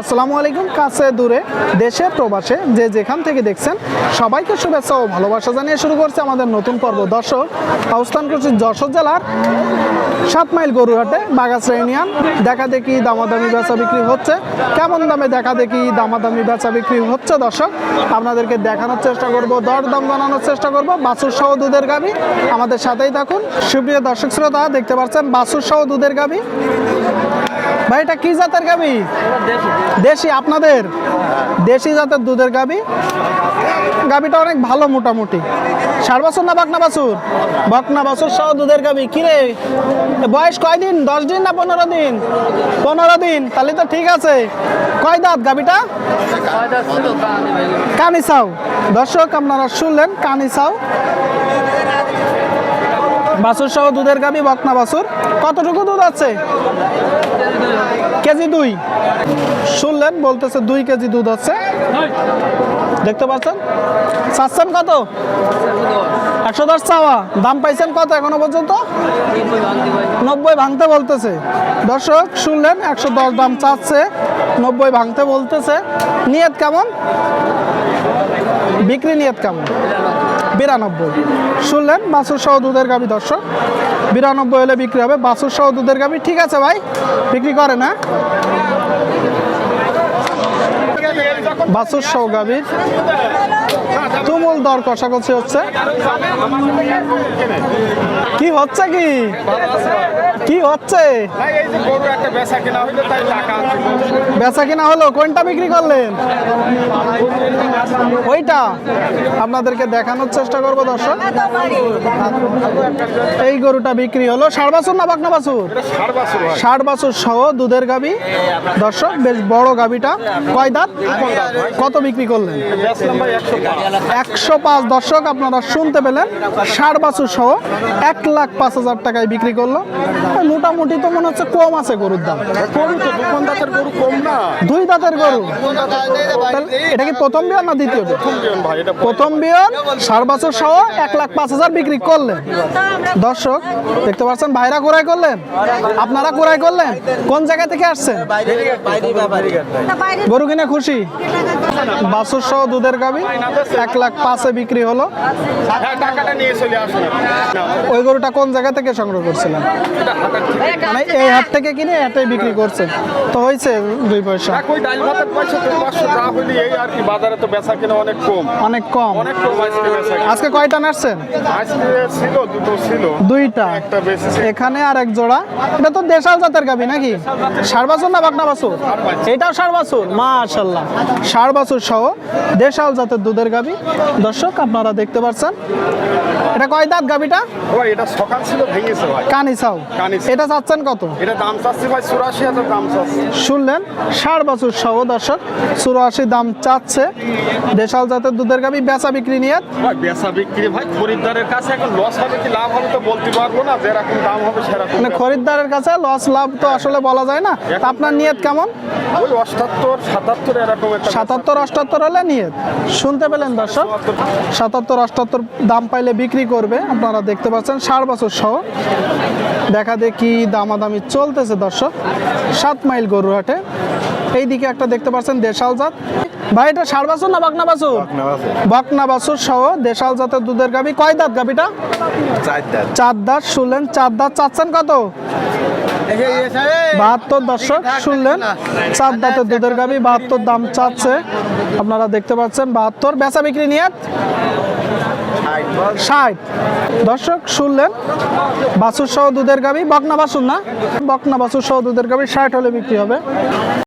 আসসালামু আলাইকুম, কাছে দূরে, দেশে, প্রবাসে, যে যেখান থেকে দেখছেন, সবাইকে শুভেচ্ছা ও ভালোবাসা জানিয়ে শুরু করছে আমাদের নতুন পর্ব। দর্শক, অবস্থান করছি যশোর জেলার সাত মাইল গরুহাটে বাগাসরা ইউনিয়ন। দেখা দেখি দামাদামি বেচা বিক্রি হচ্ছে। কেমন দামে দেখা দেখি দামাদামি বেচা বিক্রি হচ্ছে, দর্শক? আপনাদেরকে দেখানোর চেষ্টা করব দর দাম জানানোর চেষ্টা করব। বাছুর সহ দুধের গাবি আমাদের সাথেই থাকুন। সুপ্রিয় দর্শক শ্রোতা, দেখতে পাচ্ছেন বাছুর সহ দুধের গাবি ভাই, এটা কি জাতের গাবি? দেশি, আপনাদের? দেশি জাতের দুধের গাবি। গাবিটা অনেক ভালো মোটামুটি। ষাট বছর না বাকনা বাছুর? বাকনা বাছুর সহ দুধের গাবি। কিরে বয়স কয় দিন? দশ দিন না পনেরো দিন? পনেরো দিন। তাহলে তো ঠিক আছে। কয় দাঁত গাবিটা? কানিসাও দর্শক, আপনারা শুনলেন কানিসাও বাছুর সহ দুধের গাবি বকনা বাছুর। কতটুকু দুধ আছে? কেজি দুই। শুনলেন বলতেছে দুই কেজি দুধ আছে। দেখতে পাচ্ছেন? চাচ্ছেন কত? একশো দশ চাওয়া। দাম পাইছেন কত এখনও পর্যন্ত? নব্বই ভাঙতে বলতেছে। দর্শক শুনলেন একশো দশ দাম চাচ্ছে নব্বই ভাঙতে বলতেছে। নিয়ত কেমন? বিক্রি নিয়ত কেমন? বিরানব্বই। শুনলেন বাসুর সহ দুধের গাবি দর্শক। বিরানব্বই হলে বিক্রি হবে। বাসুর সহ দুধের গাবি ঠিক আছে ভাই? বিক্রি করে না বাসুর সহ গাবির তুমুল দর কষাকষি হচ্ছে। কি হচ্ছে কি? কি হচ্ছে? বেচা কেনা হলো কোনটা বিক্রি করলেন? ওইটা আপনাদেরকে দেখানোর চেষ্টা করব দর্শক। এই গরুটা বিক্রি হলো ষাট বাছুর না বাকনা বাছুর? ষাট বছর সহ দুধের গাবি। দর্শক বেশ বড় গাবিটা। কয় দাঁত? কত বিক্রি করলেন? একশো পাঁচ দর্শক আপনারা শুনতে পেলেন। ষাট বাছুর সহ এক লাখ পাঁচ হাজার টাকায় বিক্রি করল। মোটামুটি তো মনে হচ্ছে কম আছে গরুর দাম। গরু দাঁতের গরু কম না? দুই দাঁতের গরু। এটা কি প্রথম বিয়ন না দ্বিতীয় প্রথম বিয়ন ষাট বছর সহ এক লাখ পাঁচ হাজার বিক্রি করলেন। দর্শক দেখতে পাচ্ছেন ভাইরা কোরাই করলেন। আপনারা কোরাই করলেন? কোন জায়গা থেকে আসছেন? গরু কিনে খুশি? বাছুর সহ দুধের গাবি এক লাখ পাঁচে বিক্রি হলো। হ্যাঁ ওই গরুটা কোন জায়গা থেকে সংগ্রহ করছিলেন? মানে এই হাট থেকে কিনে এটাই বিক্রি করছেন। তো হয়েছে দুই পয়সা। বাজারে তো বেচা কেনা অনেক কম। অনেক কম। আজকে কয়টা নাচছেন দুইটা। এখানে আর এক জোড়া। এটা তো দেশাল জাতের গাবি নাকি? বাছুর না বাকনা বাছুর? এটাও ষাট বাছুর? মাশাল্লাহ বাছুর সহ দেশাল জাতের দুধের গাবি। দর্শক আপনারা দেখতে পাচ্ছেন এটা কয় দাঁত গাবিটা? ভাই এটা সকাল ছিল ভেঙেছে ভাই। কানিসাও কানিসাও। এটা চাচ্ছেন কত? এটা দাম চাচ্ছি ভাই চুরাশি হাজার দাম চাচ্ছি। শুনলেন ষাট বছর সহ দর্শক চুরাশি দাম চাচ্ছে। দেশাল জাতের দুধের গাবি বেচা বিক্রি নিয়ে। ভাই বেচা বিক্রি ভাই খরিদ্দারের কাছে এখন লস হবে কি লাভ হবে তো বলতে পারব না যেরকম দাম হবে সেরকম মানে খরিদ্দারের কাছে লস লাভ তো আসলে বলা যায় না। আপনার নিয়ত কেমন? ওই অষ্টাত্তর সাতাত্তর এরকম একটা সাতাত্তর অষ্টাত্তর হলে নিয়ত। শুনতে পেলেন দর্শক? সাতাত্তর অষ্টাত্তর দাম পাইলে বিক্রি করবে। আপনারা দেখতে পাচ্ছেন ষাট বছর সহ। দেখা দেখি দামাদামি চলতেছে দর্শক। সাত মাইল গরুহাটে এইদিকে একটা দেখতে পাচ্ছেন দেশাল জাত। ভাই এটা ষাট বাছুর না বাকনা বাছুর? বাকনা বাছুর। সহ দেশাল জাতের দুধের গাবি কয় দাঁত গাবিটা চার দাঁত শুনলেন চার দাঁত চাচ্ছেন কত? বাহাত্তর দর্শক শুনলেন চার দাঁতের দুধের গাবি বাহাত্তর দাম চাচ্ছে। আপনারা দেখতে পাচ্ছেন বাহাত্তর। বেচা বিক্রি নিয়ে ষাট। দর্শক শুনলেন বাসুর সহ দুধের গাবি বকনা বাসুর না? বকনা বাসুর সহ দুধের গাবি ষাট হলে বিক্রি হবে।